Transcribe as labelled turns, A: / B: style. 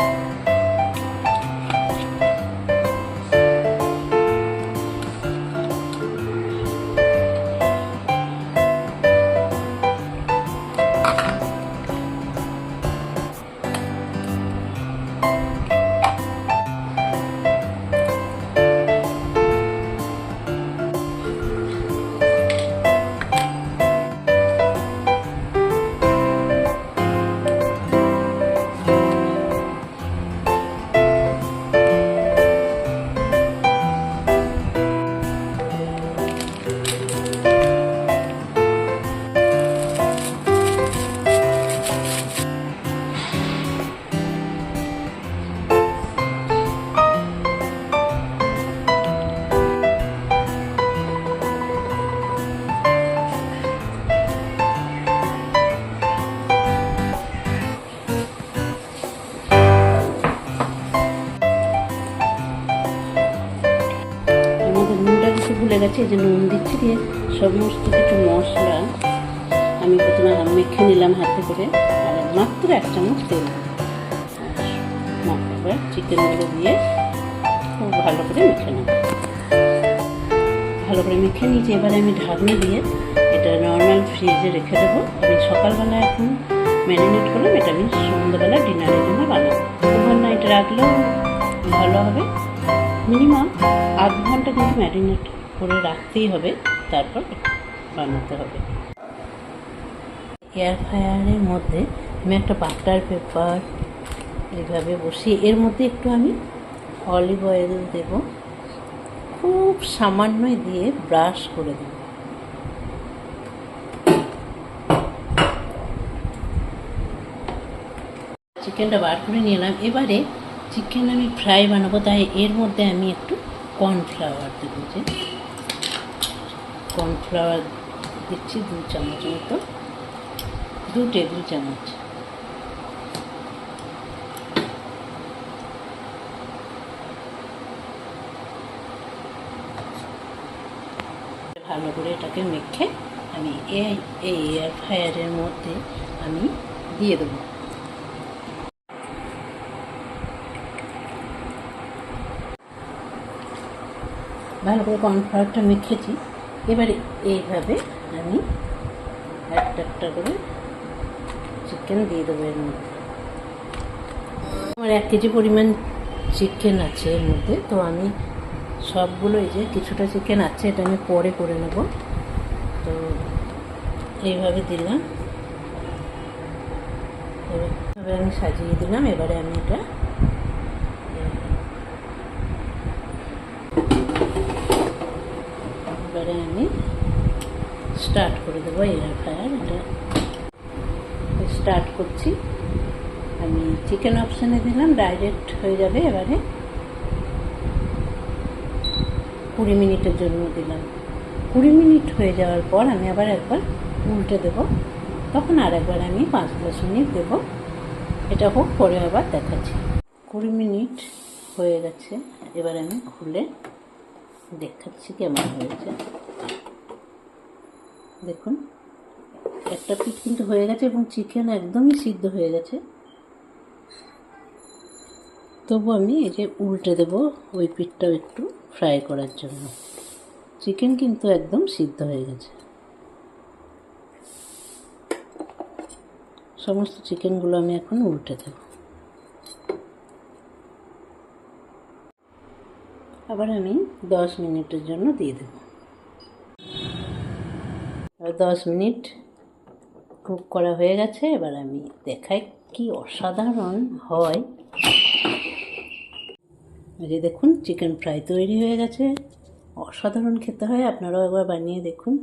A: thank you নুনটা কিছু ভুলে গেছে যে নুন দিচ্ছি দিয়ে সমস্ত কিছু মশলা আমি প্রথমে মেখে নিলাম হাতে করে, আর মাত্র এক চামচ তেল এবার চিকেনগুলো দিয়ে খুব ভালো করে মেখে নেব। ভালো করে মেখে নিয়েছি এবারে আমি ঢাকনা দিয়ে এটা নর্মাল ফ্রিজে রেখে দেবো। আমি সকালবেলা এখন ম্যারিনেট করলাম, এটা আমি সন্ধ্যাবেলা ডিনারের জন্য বানাবো। ওভারনাইট রাখলেও ভালো হবে। মিনিমাম আধ ঘণ্টা কিন্তু ম্যারিনেট করে রাখতেই হবে, তারপর বানাতে হবে। এয়ার ফ্রায়ারের মধ্যে আমি একটা বাটার পেপার এইভাবে বসিয়ে, এর মধ্যে একটু আমি অলিভ অয়েল দেব। খুব সামান্যই দিয়ে ব্রাশ করে দেব। চিকেনটা বার করে নিয়ে এলাম এবারে চিকেন আমি ফ্রাই বানাবো, তাই এর মধ্যে আমি একটু কর্নফ্লাওয়ার দেবো যে কর্নফ্লাওয়ার দিচ্ছি দু চামচ মতো। দু টেবিল চামচ। ভালো করে এটাকে মেখে আমি এই এয়ার ফ্রায়ারের মধ্যে আমি দিয়ে দেবো। ভালো করে কর্নফ্লাওয়ারটা মেখেছি। এবারে এইভাবে আমি একটা একটা করে চিকেন দিয়ে দেবো এর মধ্যে। আমার এক কেজি পরিমাণ চিকেন আছে এর মধ্যে, তো আমি সবগুলো এই যে কিছুটা চিকেন আছে এটা আমি পরে করে নেব। তো এইভাবে দিলাম। এভাবে আমি সাজিয়ে দিলাম, এবারে আমি এটা এবারে আমি স্টার্ট করে দেবো এয়ার এটা স্টার্ট করছি। আমি চিকেন অপশানে দিলাম ডাইরেক্ট হয়ে যাবে এবারে কুড়ি মিনিটের জন্য দিলাম। কুড়ি মিনিট হয়ে যাওয়ার পর আমি আবার একবার উল্টে দেব। তখন আর একবার আমি পাঁচ দশ মিনিট দেবো। এটা হোক, পরে আবার দেখাচ্ছি। কুড়ি মিনিট হয়ে গেছে। এবার আমি খুলে দেখাচ্ছি কেমন হয়েছে। দেখুন, একটা পিঠ কিন্তু হয়ে গেছে এবং চিকেন একদমই সিদ্ধ হয়ে গেছে। তবু আমি এই যে উল্টে দেবো ওই পিঠটাও একটু ফ্রাই করার জন্য। চিকেন কিন্তু একদম সিদ্ধ হয়ে গেছে। সমস্ত চিকেনগুলো আমি এখন উল্টে দেব। আবার আমি দশ মিনিটের জন্য দিয়ে দেব। দশ মিনিট কুক করা হয়ে গেছে, এবার আমি দেখাই কি অসাধারণ হয়। যে দেখুন, চিকেন ফ্রাই তৈরি হয়ে গেছে। অসাধারণ খেতে হয়, আপনারাও একবার বানিয়ে দেখুন।